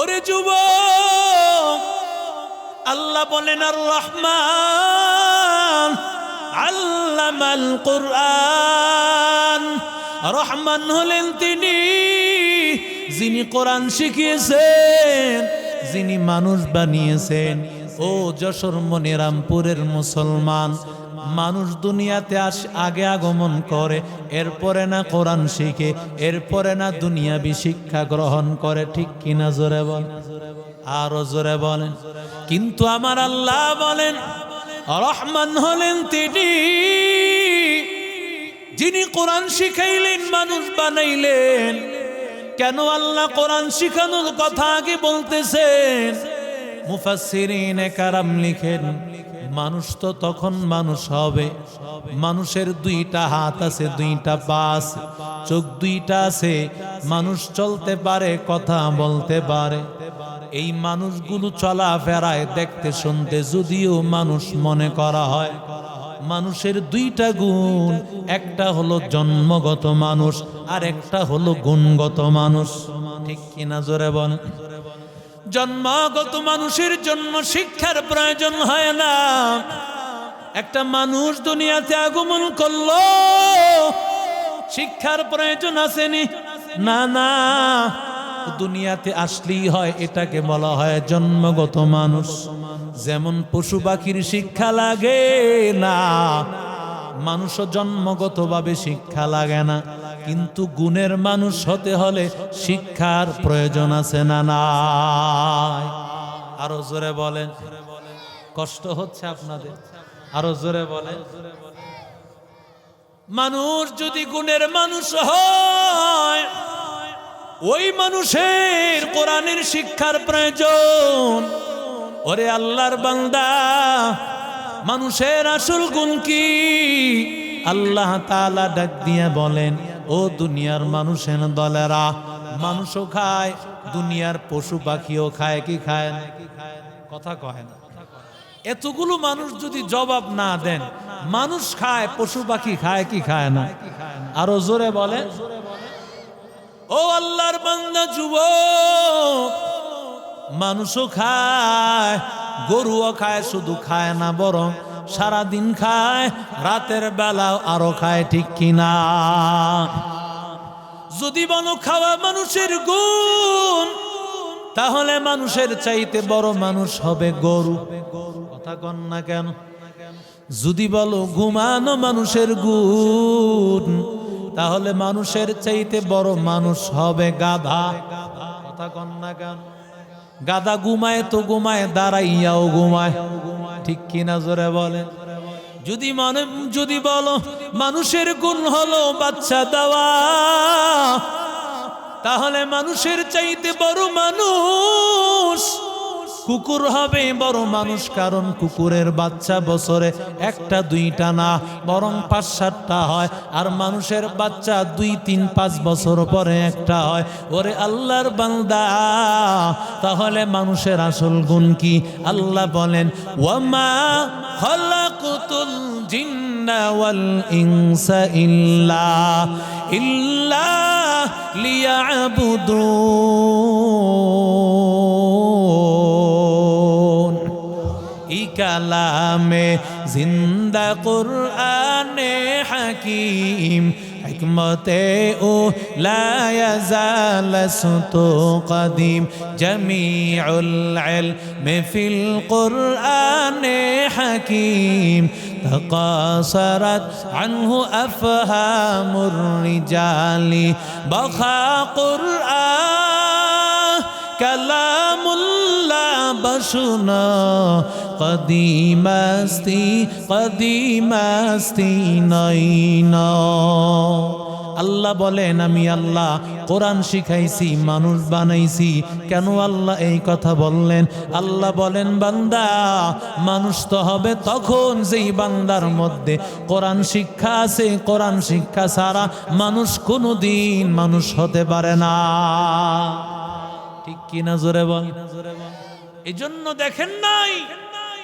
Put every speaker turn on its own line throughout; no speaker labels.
ওরে যুব আল্লাহ বলেন আর রহমান আল্লামাল কোরআন। রহমান হলেন তিনি, যিনি কোরআন শিখিয়েছেন, যিনি মানুষ বানিয়েছেন। ও যশোর মনিরামপুরের মুসলমান মানুষ দুনিয়াতে আস আগে আগমন করে, এরপরে না কোরআন শিখে, এরপরে না দুনিয়াবি শিক্ষা গ্রহণ করে, ঠিক কিনা জোরে বল? আরও জোরে বলেন। কিন্তু আমার আল্লাহ বলেন, রহমান হলেন তিনি। যিনি কোরআন শিখাইলেন, মানুষ বানাইলেন। কেন আল্লাহ কোরআন শিখানোর কথা আগে বলতেছেন? মুফাসসিরিনে কারাম লিখেন। মানুষ তো তখন মানুষ হবে। মানুষের দুইটা হাত আছে, দুইটা আছে চোখ দুইটা আছে, মানুষ চলতে পারে, কথা বলতে পারে। এই মানুষগুলো চলাফেরায় দেখতে শুনতে যদিও মানুষ মনে করা হয়, মানুষের দুইটা গুণ। একটা হলো জন্মগত মানুষ আর একটা হলো গুণগত মানুষ। ঠিক কিনা জোরে বলেন? জন্মগত মানুষের জন্ম শিক্ষার প্রয়োজন হয় না। একটা মানুষ দুনিয়াতে আগমন করল, শিক্ষার প্রয়োজন আসেনি। না না, দুনিয়াতে আসলেই হয়, এটাকে বলা হয় জন্মগত মানুষ। যেমন পশু পাখির শিক্ষা লাগে না, মানুষও জন্মগতভাবে শিক্ষা লাগে না। কিন্তু গুণের মানুষ হতে হলে শিক্ষার প্রয়োজন আছে না নাই? আরও জোরে বলেন। কষ্ট হচ্ছে আপনাদের? আরও জোরে বলেন। মানুষ যদি গুণের মানুষ হয়, ওই মানুষের কোরআনের শিক্ষার প্রয়োজন। ওরে আল্লাহর বান্দা, মানুষের আসল গুণ কি? আল্লাহ তালা ডাক দিয়ে বলেন ও দুনিয়ার মানুষের দলেরা। মানুষও খায়, দুনিয়ার পশু পাখিও খায়, কি খায় না? কথা কয় না। এতগুলো মানুষ যদি জবাব না দেন, মানুষ খায়, পশু পাখি খায়, কি খায় না? আরও জোরে বলে। ও আল্লাহর বান্দা যুব মানুষও খায়, গরুও খায়, শুধু খায় না, বরং সারা দিন খায়, রাতের বেলাও আরও খায়, ঠিক কিনা? যদি বলো খাওয়া মানুষের গুণ, তাহলে মানুষের চাইতে বড় মানুষ হবে গরু। কথা কন না কেন? যদি বলো ঘুমানো মানুষের গুণ, তাহলে মানুষের চাইতে বড় মানুষ হবে গাধা। কথা কন না কেন? গাধা ঘুমায় তো ঘুমায়, দাঁড়াইয়াও ঘুমায়। ঠিক কিনা জোরে বলেন? যদি মানে যদি বলো, মানুষের গুণ হলো বাচ্চা দেওয়া। তাহলে মানুষের চাইতে বড় মানুষ কুকুর হবে, বড় মানুষ, কারণ কুকুরের বাচ্চা বছরে একটা, দুইটা না, বরং পাঁচ, সাতটা হয়। আর মানুষের বাচ্চা দুই, তিন, পাঁচ বছর পরে একটা হয়। ওরে আল্লাহর বান্দা, তাহলে মানুষের আসল গুণ কি? আল্লাহ বলেন, ওয়ামা খলাকুতুল জিন্না ওয়াল ইনসা ইল্লা ইল্লা লিয়াবুদুন। কালামে জিন্দা কুরআনে হাকিম حكمته او لا يزال سطو قديم جميع العلم في القرآن حكيم تقاصرت عنه أفهام الرجال بخى قرآن كلام الله বাসনা, কদিমাস্তি কদিমাস্তি নাই না। আল্লাহ বলেন, আমি আল্লাহ কোরআন শিখাইছি, মানুষ বানাইছি। কেন আল্লাহ এই কথা বললেন? আল্লাহ বলেন, বান্দা, মানুষ তো হবে তখন যেই বান্দার মধ্যে কোরআন শিক্ষা আছে, কোরআন শিক্ষা ছাড়া মানুষ কোনো দিন মানুষ হতে পারে না। ঠিক কিনা জোরে বল জোরে বল? জন্য দেখেন নাই,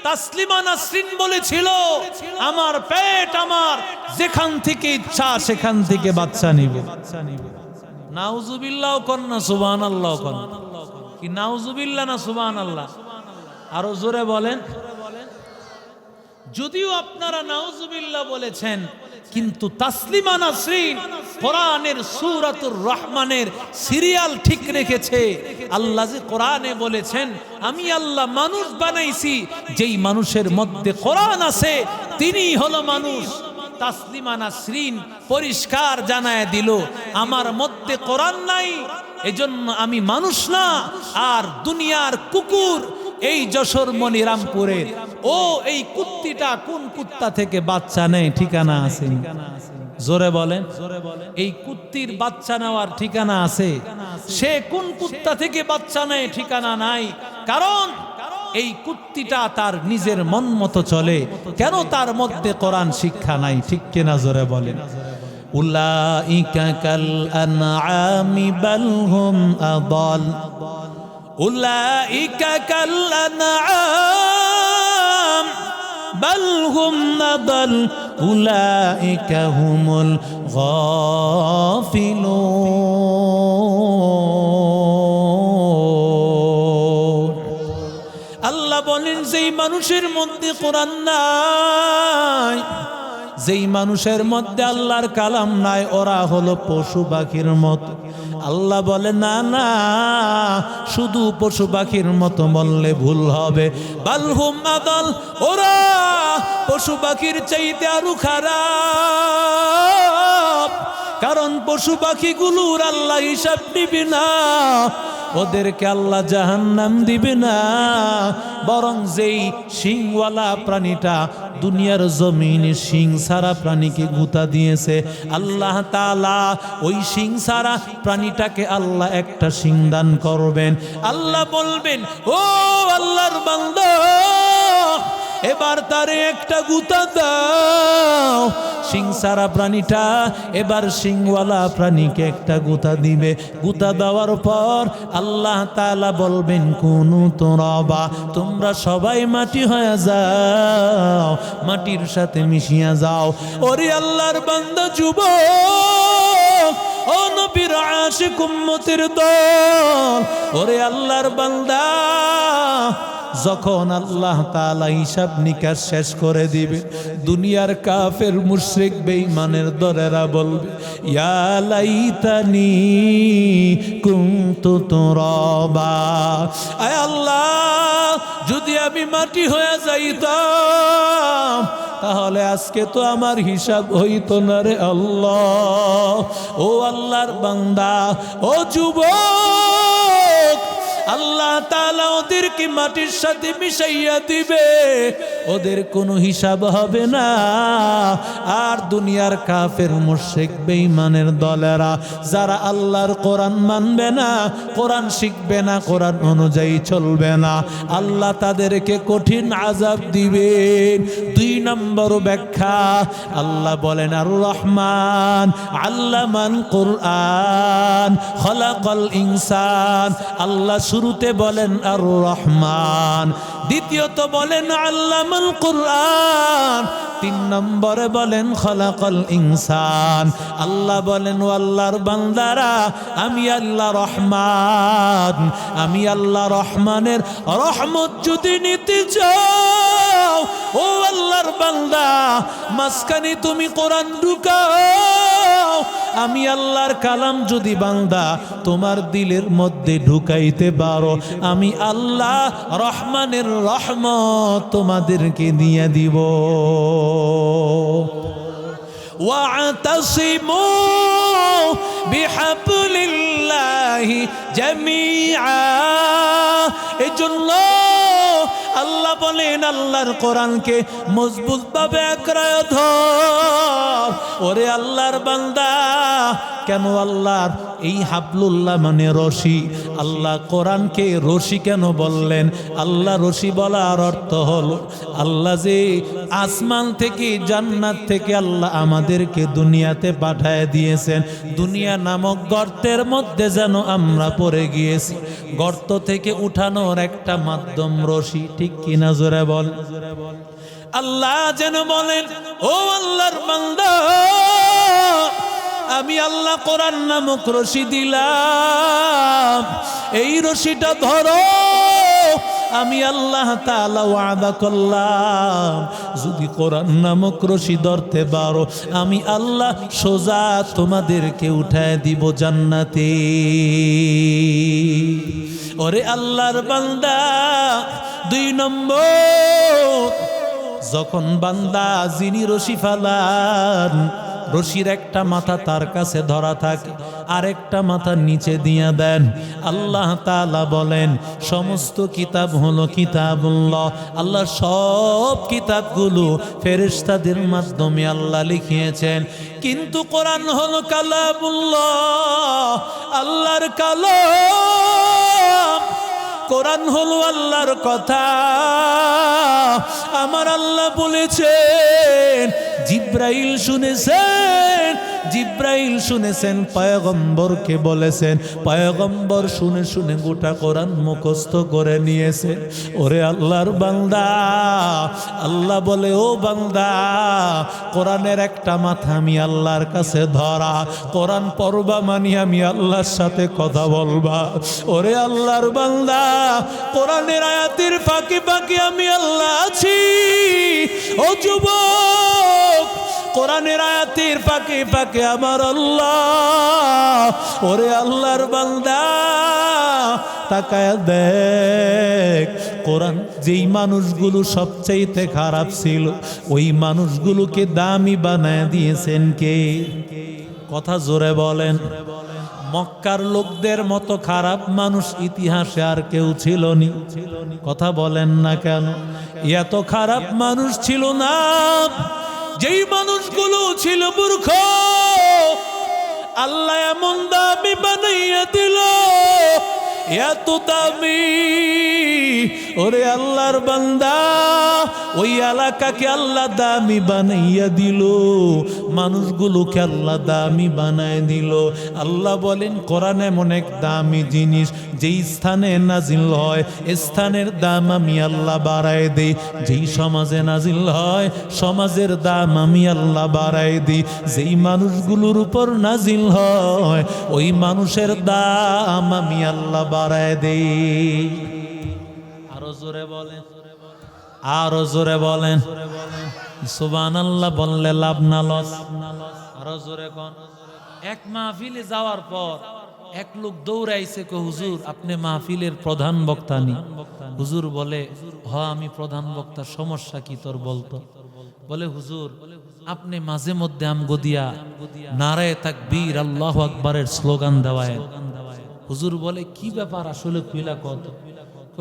তাসলিমা নাসরিন বলেছিল, আমার পেট আমার, যেখান থেকে ইচ্ছা সেখান থেকে বাচ্চা নিব। নাউজুবিল্লাহ কন্যা সুবান আল্লাহ কি নাউজুবিল্লা না সুবান আল্লাহ আরও জোরে বলেন। যদিও আপনারা নাউজুবিল্লাহ বলেছেন, কিন্তু তাসলিমা নাসরিন কোরআনের সুরাতুর রহমানের সিরিয়াল ঠিক রেখেছে। আল্লাহ যে কোরআনে বলেছেন, আমি আল্লাহ মানুষ বানাইছি, যেই মানুষের মধ্যে কোরআন আছে তিনি হলো মানুষ। তাসলিমা নাসরিন পরিষ্কার জানায় দিল, আমার মধ্যে কোরআন নাই, এজন্য আমি মানুষ না, আর দুনিয়ার কুকুর এই যশোর মনিরামপুরের ও এই কুত্তিটা কোন কুত্তা থেকে বাচ্চা নেই ঠিকানা আছে? জোরে বলেন। এই কুত্তির বাচ্চা নেওয়ার ঠিকানা আছে? সে কোন কুত্তা থেকে বাচ্চা নেয়, ঠিকানা নাই। কারণ এই কুত্তিটা তার নিজের মন মতো চলে। কেন তার মধ্যে কোরআন শিক্ষা নাই, ঠিক কিনা জোরে বলেন। উলাইকা কাল আনআমি বাল আদাল। أولئك كالأنعام بل هم أضل أولئك هم الغافلون আল্লাহ বলেন যেই মানুষের মধ্যে কোরআন নাই যেই মানুষের মধ্যে আল্লাহর কালাম নাই, ওরা হলো পশু পাখির মত। আল্লাহ বলে, না না, শুধু পশু পাখির মতো বললে ভুল হবে। বালহুম আদল ওরা পশু পাখির চাইতে আরও খারাপ। কারণ পশু পাখিগুলোর আল্লাহ হিসাব নিবি না। ওদেরকে আল্লাহ জাহান্নাম দিবে না। বরং যেই সিংওয়ালা প্রাণীটা দুনিয়ার জমিনে সিং সারা প্রাণীকে গুতা দিয়েছে, আল্লাহ তালা ওই সিং সারা প্রাণীটাকে আল্লাহ একটা সিং দান করবেন। আল্লাহ বলবেন, ও আল্লাহর বান্দা, এবার তারে একটা গুতা দাও। সিং সারা প্রাণীটা, এবার সিংওয়ালা প্রাণীকে একটা গুতা দিবে। গুতা দেওয়ার পর আল্লাহ তালা বলবেন, কোন তোরবা, তোমরা সবাই মাটি হয়ে যাও, মাটির সাথে মিশিয়া যাও। ওরে আল্লাহর বান্দা যুবক, ও নবীর দল, ওরে আল্লাহর বান্দা যখন আল্লাহ তালা হিসাব নিকাশ শেষ করে দিবে, দুনিয়ার কাফের মুশরিক বেঈমানের দরেরা বলবে, ইয়া লাইতানি কুনতু তুরাবা। আয় আল্লাহ, যদি আমি মাটি হয়ে যাইতাম, তাহলে আজকে তো আমার হিসাব হইতো না রে আল্লাহ। ও আল্লাহর বান্দা, ও যুবক! আল্লাহ তাআলা ওদেরকে মাটির সাথে মিশাইয়া দিবে। ওদের কোনো হিসাব হবে না। আর দুনিয়ার কাফের, মুশরিক, বেঈমানের দলেরা, যারা আল্লাহর কোরআন মানবে না, কোরআন শিখবে না, কোরআন অনুযায়ী চলবে না, আল্লাহ তাদেরকে কঠিন আজাব দিবেন। দুই নম্বর ব্যাখ্যা, আল্লাহ বলেন আর রহমান আল্লাহ মান কোরআন, খলাকল ইনসান। আল্লাহ শুরুতে বলেন আর রহমান দ্বিতীয়ত বলেন আল্লামাল কোরআন, তিন নম্বরে বলেন খলাকল ইনসান। আল্লাহ বলেন, ও আল্লাহর বান্দারা, আমি আল্লাহ রহমান, আমি আল্লাহ রহমানের রহমত যদি নিতে চাও, ও আল্লাহর বান্দা, মাঝখানে তুমি কোরআন ঢুকাও। আমি আল্লাহর কালাম যদি বান্দা তোমার দিলের মধ্যে ঢুকাইতে পারো আমি আল্লাহ রহমানের রহমত তোমাদেরকে দিয়ে দিব واعتصموا بحبل الله جميعا এজন্য আল্লাহ বলেন, আল্লাহর কোরআনকে মজবুত ভাবে আঁকড়ায় ধর। ওরে আল্লাহর বান্দা, কেন আল্লাহর এই হাবলুল্লাহ মানে রশি? আল্লাহ কোরআনকে রশি কেন বললেন? আল্লাহ রশি বলার অর্থ হলো, আল্লাহ যে আসমান থেকে, জান্নাত থেকে আল্লাহ আমাদেরকে দুনিয়াতে পাঠায় দিয়েছেন। দুনিয়া নামক গর্তের মধ্যে যেন আমরা পড়ে গিয়েছি। গর্ত থেকে উঠানোর একটা মাধ্যম রশি, ঠিক কিনা জোরে বল? আল্লাহ যেন বলেন, ও আল্লাহর বান্দা, আমি আল্লাহ কোরআন নামক রশি দিলাম। এই রশিটা ধরো, আমি আল্লাহ তাআলা ওয়াদা করলাম। যদি কোরআন নামক রশি ধরতে পারো, আমি আল্লাহ সোজা তোমাদেরকে উঠায় দিব জান্নাতে। ওরে আল্লাহর বান্দা, দুই নম্বর। যখন বান্দা যিনি রশি ফালান, রশির একটা মাথা তার কাছে ধরা থাকে, আরেকটা মাথা নিচে দিয়া দেন। আল্লাহ তালা বলেন, সমস্ত কিতাব হলো কিতাবুল্লাহ। আল্লাহ সব কিতাবগুলো ফেরেশতাদের মাধ্যমে আল্লাহ লিখিয়েছেন। কিন্তু কোরআন হলো কালামুল্লাহ। আল্লাহর কালাম কোরআন হলো আল্লাহর কথা। আমার আল্লাহ বলেছেন জিব্রাইল শুনেছেন? জিব্রাইল শুনেছেন, পয়গম্বরকে বলেছেন, পয়গম্বর শুনে শুনে গোটা কোরআন মুখস্থ করে নিয়েছে। ওরে আল্লাহর বান্দা, আল্লাহ বলে, ও বান্দা, কোরআনের একটা মাথা আমি আল্লাহর কাছে ধরা, কোরআন পড়বা মানি আমি আল্লাহর সাথে কথা বলবা। ওরে আল্লাহর বান্দা, কোরআনের আয়াতের ফাঁকে ফাঁকে আমি আল্লাহ আছি। ও যুবক কোরআনের আয়াতের পাকে পাকে আমার আল্লাহ, ওরে আল্লাহর বান্দা, তাকায় দেখ, কোরআন যেই মানুষগুলো সবচাইতে খারাপ ছিল, ওই মানুষগুলোকে দামি বানায় দিয়েছেন কে? কথা জোরে বলেন। মক্কার লোকদের মতো খারাপ মানুষ ইতিহাসে আর কেউ ছিল নি। কথা বলেন না কেন? এত খারাপ মানুষ ছিল না। যেই মানুষগুলো ছিল মূর্খ আল্লাহ এমন দামি বানাইয়া দিল। এত দামি। ওরে আল্লাহর বান্দা, ওই এলাকাকে আল্লাহ দামি বানাইয়া দিল, মানুষগুলোকে আল্লাহ দামি বানায় দিল। আল্লাহ বলেন, কোরআন এমন এক দামি জিনিস, যেই স্থানে নাজিল হয় স্থানের দাম আমি আল্লাহ বাড়ায় দিই। যেই সমাজে নাজিল হয়, সমাজের দাম আমি আল্লাহ বাড়ায় দিই। যেই মানুষগুলোর উপর নাজিল হয়, ওই মানুষের দাম আমি আল্লাহ বাড়ায় দিই। আরও জোরে বলেন। আরও জোরে বলেন। সুবান আল্লাহ বললে লাভ না লস। আরও জোরে কন। এক মাহফিলে যাওয়ার পর এক লোক দৌড়াইছে কো হুজুর আপনি মাহফিলের প্রধান বক্তা নি। হুজুর বলে হ আমি প্রধান বক্তা সমস্যা কি তোর বলতো? বলে হুজুর আপনি মাঝে মধ্যে আমগো দিয়া নারায় তাকবীর আল্লাহ আকবরের স্লোগান দেওয়ায় হুজুর বলে, কি ব্যাপার আসলে কইলা কত?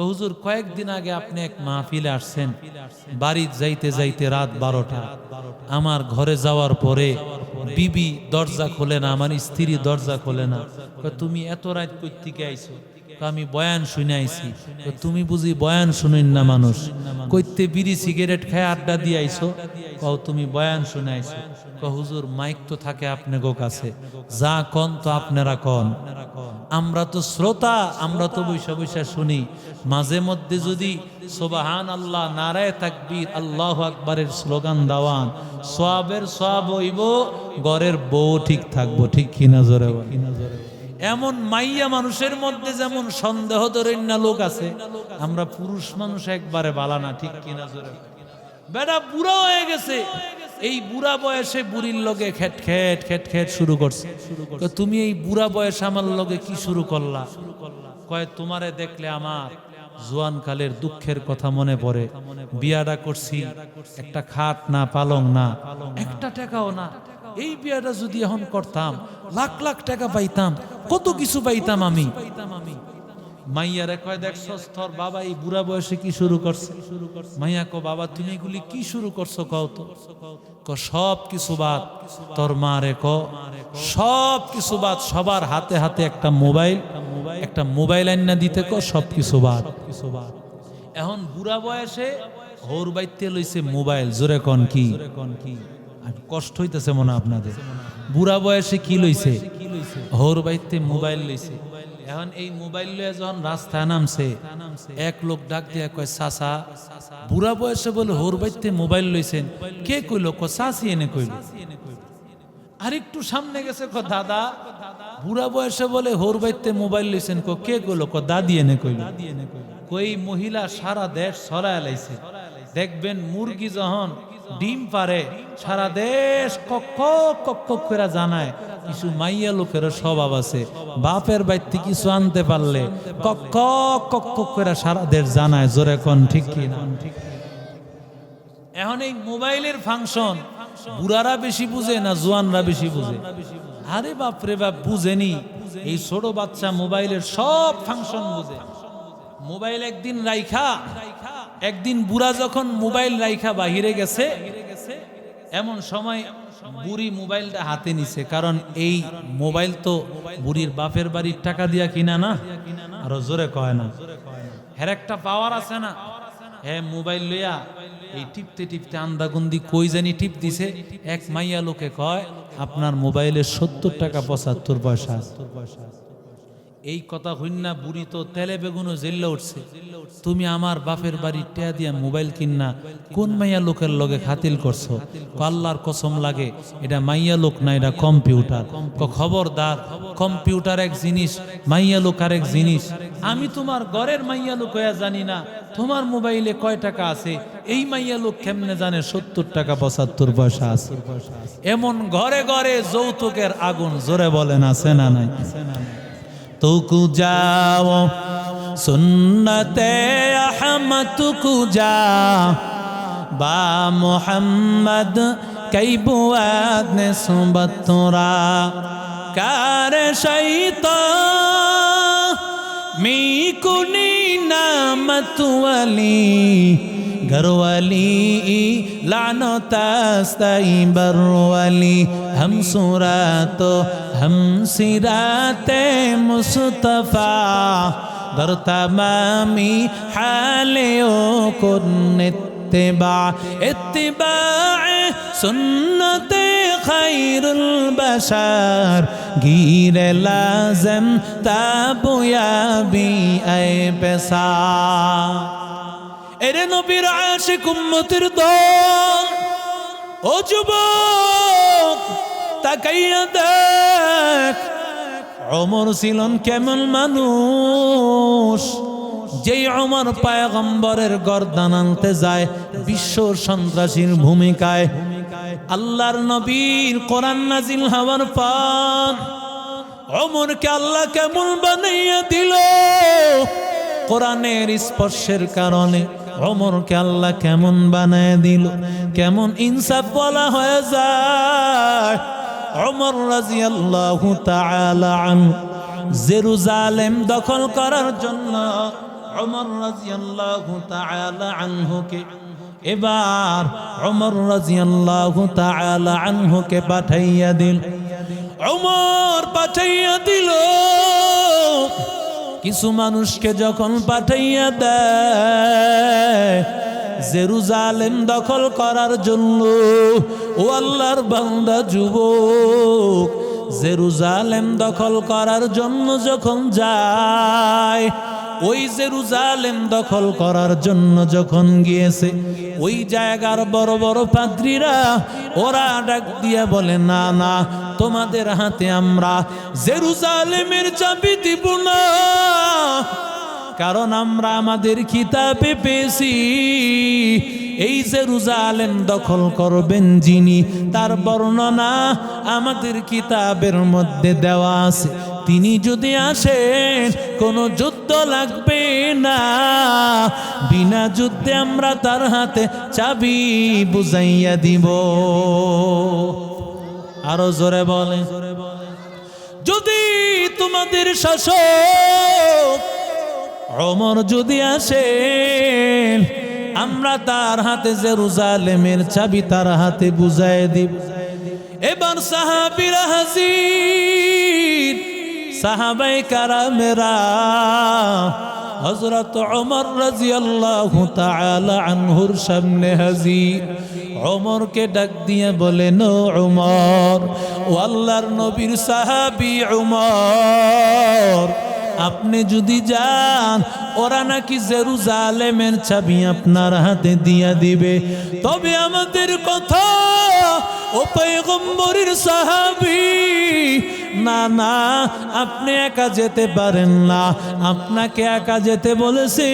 হুজুর, কয়েকদিন আগে আপনি এক মাহফিলে আসছেন। বাড়ি যাইতে যাইতে রাত বারোটা। আমার ঘরে যাওয়ার পরে বিবি দরজা খোলে না, আমার স্ত্রী দরজা খোলে না। তুমি এত রাত কইতিকে আইছো? আমি বয়ান শুনে আইছি। তুমি বুঝি বয়ান শুনেন না মানুষ? কইতে বিড়ি সিগারেট খায় আড্ডা দিয়ে আইছো? কও তুমি বয়ান শুনে আইছো কয়, হুজুর মাইক তো থাকে আপনাগো কাছে। যা কন তো আপনারা কন। আমরা তো শ্রোতা আমরা তো বৈশা বৈশা শুনি। মাঝে মধ্যে যদি সোবাহান আল্লাহ নারায় তাকবীর আল্লাহ আকবরের স্লোগান দাওয়ান সোয়াবের সোয়াব হইব গড়ের বউ ঠিক থাকব। ঠিক কি কিনা জোরে বল। এমন মাইয়া মানুষের মধ্যে যেমন সন্দেহ দরিন্না লোক আছে আমরা পুরুষ মানুষ একবারে বালানা ঠিক কিনা জোরে বল। বেটা বুড়া হয়ে গেছে। এই বুড়া বয়সে বুড়ির লগে খেট খেট খেট খেট শুরু করছে। তুমি এই বুড়া বয়সে আমার লগে কি শুরু করলা? কয়, তোমারে দেখলে আমার জোয়ান কালের দুঃখের কথা মনে পড়ে। বিয়াটা করছি, একটা খাট না, পালং না, একটা টাকাও না। এই বিয়াটা যদি এখন করতাম, লাখ লাখ টাকা পাইতাম, কত কিছু পাইতাম আমি। মাইয়ারে কয় দেখছস তোর বাবা এই বুড়া বয়সে কি শুরু করছে? মাইয়া কো বাবা, তুমি এগুলি কি শুরু করছ কও তো? ক সব কিছু বাদ তোর মা রে ক সব কিছু বাদ, সবার হাতে হাতে একটা মোবাইল একটা মোবাইল আইনা দিতে ক সব কিছু বাদ। এখন বুড়া বয়সে হোর বাইতে লইছে মোবাইল, জোরে কন কি? কষ্ট হইতেছে মনে আপনাদের। বুড়া বয়সে কি লইছে? হোর বাইতে মোবাইল লইছে। এখন এই মোবাইল লয়ে যখন রাস্তায় নামছে, এক লোক ডাক দিয়া কয়, চাচা, বুড়া বয়সে বলে হোর বাইতে মোবাইল লইছেন। কে কইল? ক চাচি এনে কইল। আর একটু সামনে গেছে ক দাদা, বুড়া বয়সে বলে হোর বাইতে মোবাইল লইছেন। ক কে কইলো? ক দাদি এনে কইল। কই মহিলা সারা দেশ ছড়ায় লাইছে। দেখবেন মুরগি যখন ডিম পারে, সারা দেশ কক কক কক করে জানায়, কিছু মাইয়া লোকের স্বভাব আছে। বাপের বাইতে কিছু আনতে পারলে কক কক কক করে সারা দেশ জানায়, জোরে কোন ঠিক কি না? এখন এই মোবাইলের ফাংশন, বুড়ারা বেশি বুঝে না জোয়ানরা বেশি বুঝে? আরে বাপ রে বাপ, বুঝেনি। এই ছোট বাচ্চা মোবাইলের সব ফাংশন বুঝে। মোবাইল একদিন রাইখা একদিন বুড়া যখন মোবাইল রাইখা বাহিরে গেছে, এমন সময় বুড়ি মোবাইলটা হাতে নিছে, কারণ এই মোবাইল তো বুড়ির বাপের বাড়ির টাকা দিয়া কিনা না? আরও জোরে কয় না। হের একটা পাওয়ার আছে না? হ্যাঁ মোবাইল লইয়া এই টিপতে টিপতে আন্দাগুন্দি কই জানি টিপ দিছে, এক মাইয়া লোকে কয়, আপনার মোবাইলে সত্তর টাকা পঁচাত্তর পয়সা আছে। এই কথা হইনা বুড়ি তো তেলে বেগুনও জেল্লা উঠছে। তুমি আমার বাপের বাড়ি টেয়া দিয়া মোবাইল কিন্না কোন মাইয়া লোকের লগে খাতিল করছ? ক আল্লাহর কসম লাগে, এটা মাইয়া লোক না, এটা কম্পিউটার। খবরদার, কম্পিউটার এক জিনিস, মাইয়া লোক আর এক জিনিস। আমি তোমার ঘরের মাইয়া লোক হইয়া জানি না, তোমার মোবাইলে কয় টাকা আছে? এই মাইয়া লোক কেমনে জানে সত্তর টাকা, পঁচাত্তর পয়সা আছে? এমন ঘরে ঘরে যৌতুকের আগুন, জোরে বলেন, আছে না নাই? तुकु जाओ सुन्नते अहमद कु जा बा मोहम्मद कई बुआद ने सुबतुरा कार शैता मी कुनी नामत वली گھروالی لانو تاستائی بروالی ہم سورات ہم سرات مصطفیٰ در تمامی حالیوں کن اتباع اتباع سنت خير البشر غير لازم تابو يا بي اي بسار এরে নবীর আশিক উম্মতের দল, ও যুবক, তাকাইয়া দেখ অমর ছিলেন কেমন মানুষ? যেই অমর পায়গম্বরের গর্দান আনতে যায়, বিশ্ব সন্ত্রাসীর ভূমিকায়। আল্লাহর নবীর কোরআন নাজিল হওয়ার পর অমরকে আল্লাহ কেমন বানাইয়া দিল? কোরআনের স্পর্শের কারণে অমরকে আল্লাহ কেমন বানায় দিল, কেমন ইনসাফ বলা হয়ে যায়। অমর রাজি আল্লাহ জেরুজালেম দখল করার জন্য অমর রাজি আল্লাহ আনহুকে, এবার অমর রাজি আল্লাহ আনহুকে পাঠাইয়া দিল। অমর পাঠাইয়া দিল। কিছু মানুষকে যখন পাঠাইয়া দেয়, জেরুজালেম দখল করার জন্য, ও আল্লাহর বান্দা যুবক, জেরুজালেম দখল করার জন্য যখন যায়, ওই জেরুজালেম দখল করার জন্য যখন গিয়েছে, ওই জায়গার বড় বড় পাদ্রীরা ওরা ডাক দিয়ে বলে, না না তোমাদের হাতে আমরা জেরুজালেমের চাবি দিব না। কারণ আমরা আমাদের কিতাবে পেয়েছি। এই জেরুজালেম দখল করবেন যিনি, তার বর্ণনা আমাদের কিতাবের মধ্যে দেওয়া আছে। তিনি যদি আসেন, কোনো যুদ্ধ লাগবে না। বিনা যুদ্ধে আমরা তার হাতে চাবি বুঝাইয়া দিব। আরও জোরে বলে। যদি তোমাদের শাসক অমর যদি আসেন আমরা তার হাতে যে জেরুজালেমের চাবি তার হাতে বুঝাই দিব। এবার সাহাবিরা হাজির সাহাবাই কারামেরা হজরত ওমর রাজিয়াল্লাহু তাআলা আনহুর সামনে হাজির। ওমরকে ডাক দিয়ে বলেন ও ওমর, ও আল্লাহর নবীর সাহাবি ওমর, আপনি যদি যান, ওরা নাকি জেরুজালেমের চাবি আপনার হাতে দিয়া দিবে। তবে আমাদের কথা, ও পয়গম্বরের সাহাবি না না, আপনি একা যেতে পারেন না। আপনাকে একা যেতে বলেছে,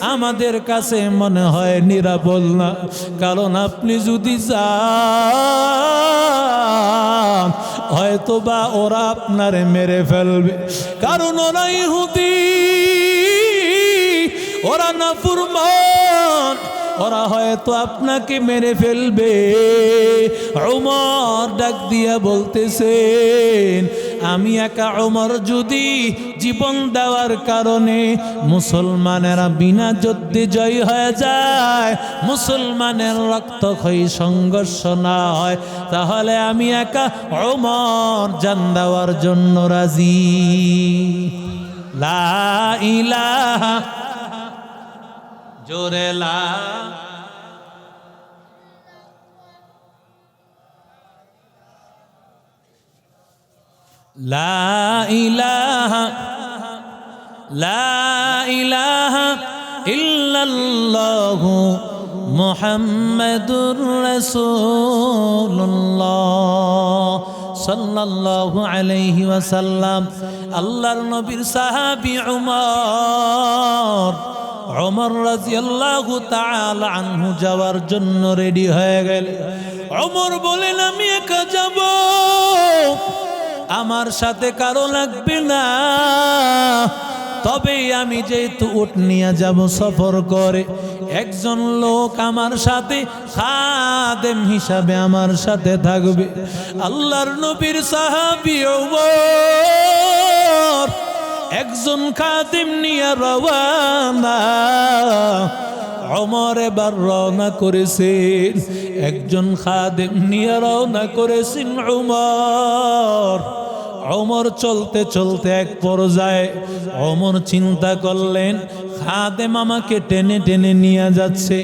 আমাদের কাছে মনে হয় নিরাপদ না। কারণ আপনি যদি যান হয়তো বা ওরা আপনারে মেরে ফেলবে। কারণ ওরা ইহুদি, ওরা না ফুরমান ওরা হয়তো আপনাকে মেরে ফেলবে। ওমর ডাক দিয়া বলতেছেন, আমি একা ওমর যদি জীবন দেওয়ার কারণে মুসলমানেরা বিনা যুদ্ধে জয় হয়ে যায়, মুসলমানের রক্তক্ষয়ী সংঘর্ষ না হয়, তাহলে আমি একা ওমর জান দেওয়ার জন্য রাজি। লা ইলাহা জোরে লা। লা ইলাহা লা ইলাহা ইল্লাল্লাহু মুহাম্মাদুর রাসূলুল্লাহ সাল্লাল্লাহু আলাইহি ওয়াসাল্লাম। আল্লাহর নবীর সাহাবী উমর ওমর রাজিয়াল্লাহু তাআলা আনহু যাওয়ার জন্য রেডি হয়ে গেল। ওমর বলেন, আমি একা যাব। আমার সাথে কারও লাগবে না। তবে আমি যেহেতু উট নিয়ে যাব, সফর করে। একজন লোক আমার সাথে, খাদেম হিসাবে আমার সাথে থাকবে। আল্লাহর নবীর সাহাবি একজন খাদিম নিয়ে রওয়ানা। অমর এবার রওনা করেছেন। একজন খাদিম নিয়ে রওনা করেছেন উমর অমর চলতে চলতে এক পর্যায়ে অমর চিন্তা করলেন, খাদেম আমাকে টেনে টেনে নিয়ে যাচ্ছে।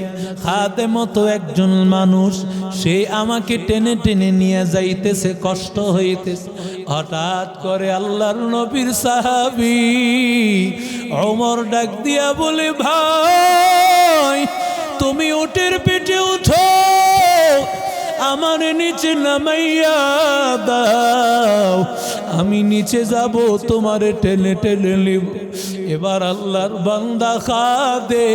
খাদেম তো একজন মানুষ, সে আমাকে টেনে টেনে নিয়ে যাইতেছে, কষ্ট হইতেছে। হঠাৎ করে আল্লাহর নবীর সাহাবি অমর ডাক দিয়া বলে, ভাই, তুমি উটের পেটে উঠো, আমার নিচে নামাইয়া দাও। আমি নিচে যাব, তোমারে টেনে টেনে নিব। এবার আল্লাহর বান্দা খাদে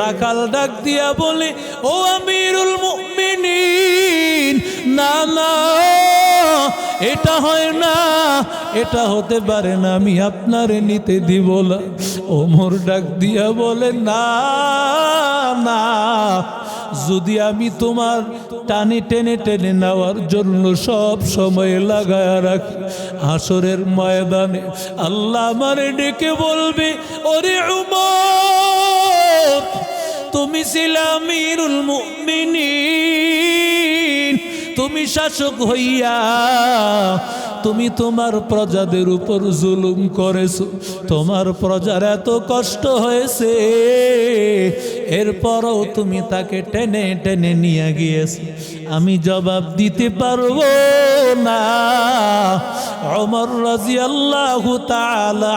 রাখাল ডাক দিয়া বলে, ও আমিরুল মুমিনিন, না না এটা হয় না, এটা হতে পারে না, আমি আপনারে নিতে দিব না। ওমর ডাক দিয়া বলে, না না, যদি আমি তোমার টানে টেনে টেনে নেওয়ার জন্য সব সময় লাগায় রাখি আসরের ময়দানে আল্লাহ আমারে ডেকে বলবে, ওরে উমর, তুমি ছিলাম আমিরুল মুমিনিন। তুমি শাসক হইয়া, তুমি তোমার প্রজাদের উপর জুলুম করেছ। তোমার প্রজার এত কষ্ট হয়েছে, এরপরও তুমি তাকে টেনে টেনে নিয়ে গিয়েছো। আমি জবাব দিতে পারব না। অমর রাজি আল্লাহ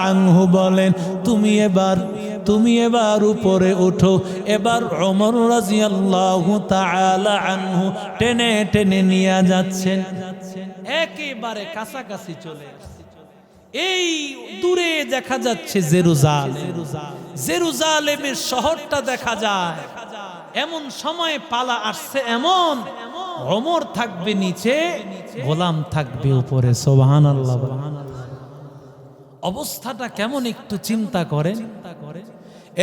আনহু বলেন, তুমি এবার তুমি এবার উপরে ওঠো এবার অমর রাজি আল্লাহ আনহু টেনে টেনে নিয়ে যাচ্ছেন। একেবারে কাছাকাছি চলে এই দূরে দেখা যাচ্ছে জেরুজাল জেরুজালেমের শহরটা দেখা যায়। এমন সময় পালা আসছে এমন। অমর থাকবে নিচে, গোলাম থাকবে উপরে। আল্লাহ অবস্থাটা কেমন একটু চিন্তা করেন।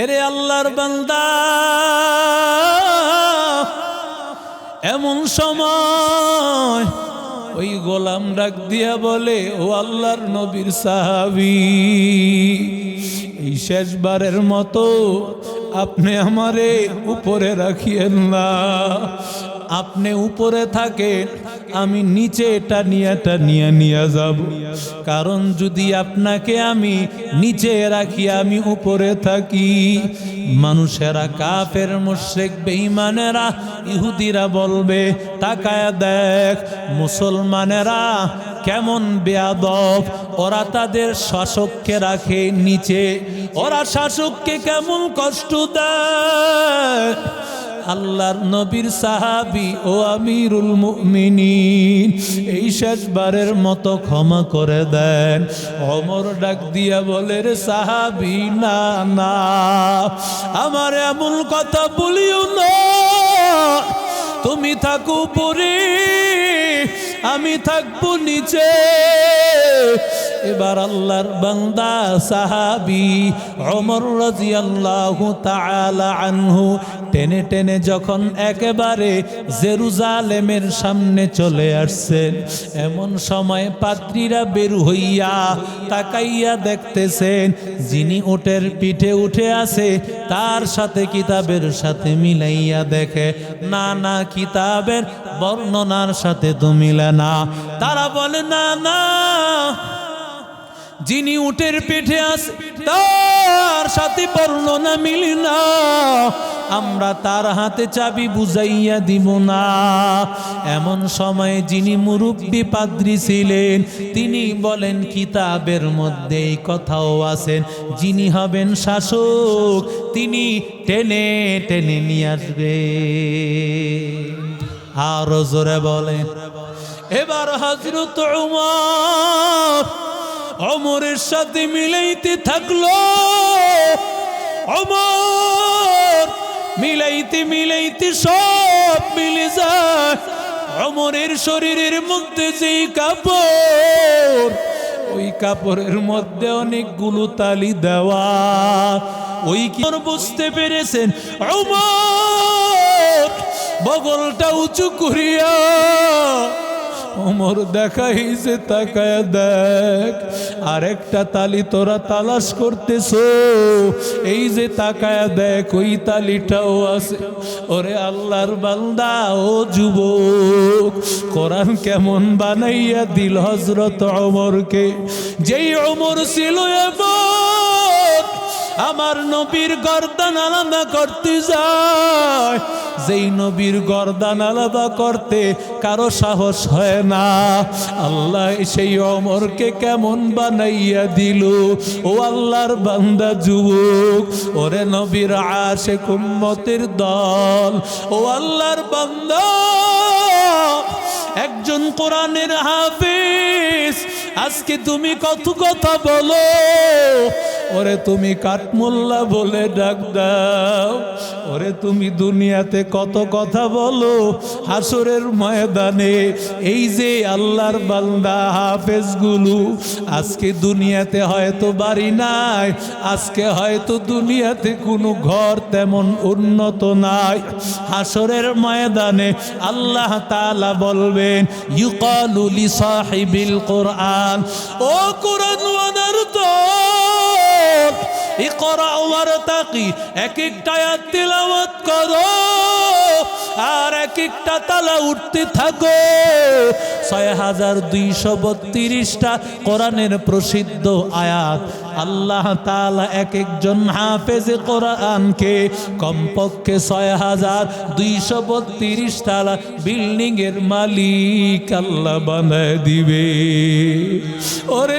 এরে আল্লাহর বান্দা, এমন সময় ওই গোলাম ডাক দিয়া বলে, ও আল্লাহর নবীর সাহাবি, এই শেষবারের মতো আপনি আমারে উপরে রাখিয়েন না। আপনি উপরে থাকেন আমি নিচে এটা নিয়ে নিয়ে নিয়ে যাব। কারণ যদি আপনাকে আমি নিচে রাখি, আমি উপরে থাকি। মানুষেরা কাফের, মুশ্রেক, বেঈমানেরা, ইহুদিরা বলবে, তাকায় দেখ, মুসলমানেরা কেমন বেয়াদব। ওরা তাদের শাসককে রাখে নিচে। ওরা শাসককে কেমন কষ্ট দেয়। আল্লাহর নবীর সাহাবি ও আমিরুল মুমিনিন। এই শেষবারের মতো ক্ষমা করে দেন। অমর ডাক দিয়া বলে, রে সাহাবি, না না, আমার এমন কথা বলিও না। তুমি থাকো পরে আমি থাকব নিচে। এবার আল্লাহর বান্দা সাহাবি অমর রাজিয়াল্লাহু তাআলা আনহু টেনে টেনে যখন একেবারে জেরুজালেমের সামনে চলে আসছেন এমন সময় পাত্রীরা বের হইয়া তাকাইয়া দেখতেছেন, যিনি ওটের পিঠে উঠে আছে, তার সাথে কিতাবের সাথে মিলাইয়া দেখে, না না, কিতাবের বর্ণনার সাথে তো মিলে না। তারা বলে, না না যিনি উটের পিঠে আছে তার সাথে বর্ণনা মিলি না। আমরা তার হাতে চাবি বুঝাইয়া দিব না। এমন সময় যিনি মুরব্বী পাদ্রী ছিলেন, তিনি বলেন, কিতাবের মধ্যে কথাও আছেন। যিনি হবেন শাসক, তিনি টেনে টেনে নিয়ে আসবে। আরও জোরে বলেন, এবার হজরত অমরের সাথে মিলাইতে থাকল। অমর, মিলাইতে মিলাইতে সব মিলে যায়। অমরের শরীরের মধ্যে যেই কাপড়, ওই কাপড়ের মধ্যে অনেকগুলো তালি দেওয়া। ওই কি বুঝতে পেরেছেন? অমর, বগলটা উঁচু করিয়া ওমর দেখাই যে তাকায় দেখ, আরেকটা তালি তোরা তালাশ করতেছ। এই যে তাকায় দেখ, ওই তালিটাও আছে। ওরে আল্লাহর বান্দা, ও যুবক, কোরআন কেমন বানাইয়া দিল হজরত অমরকে যেই অমর ছিল এমন আমার নবীর গর্দান আলাদা করতে যায়। যেই নবীর গর্দান আলাদা করতে কারও সাহস হয় না। আল্লাহ সেই অমরকে কেমন বানাইয়া দিল। ও আল্লাহর বান্দা যুবক, ওরে নবীর আশে কুম্মতের দল। ও আল্লাহর বান্দা, একজন কোরআনের হাফিজ, আজকে তুমি কত কথা বলো? ওরে তুমি কাঠমোল্লা বলে ডাক দাও। ওরে তুমি দুনিয়াতে কত কথা বলো হাসরের ময়দানে। এই যে আল্লাহর বান্দা হাফেজগুলো আজকে দুনিয়াতে হয়তো বাড়ি নাই, আজকে হয়তো দুনিয়াতে কোনো ঘর তেমন উন্নত নাই। হাসরের ময়দানে আল্লাহ তালা বলবেন, ইউকালু লি সাহিবিল কোরআন। ও কোরআন দল এক একটা আর এক একটা তালা উঠতে থাকো। ছয় হাজার দুইশো বত্রিশটা প্রসিদ্ধ আয়াত। আল্লাহ তাআলা এক একজন হাফেজে কোরআনকে কমপক্ষে ছয় হাজার দুইশো বত্রিশ তালা বিল্ডিং এর মালিক আল্লাহ বানায় দিবে। ওরে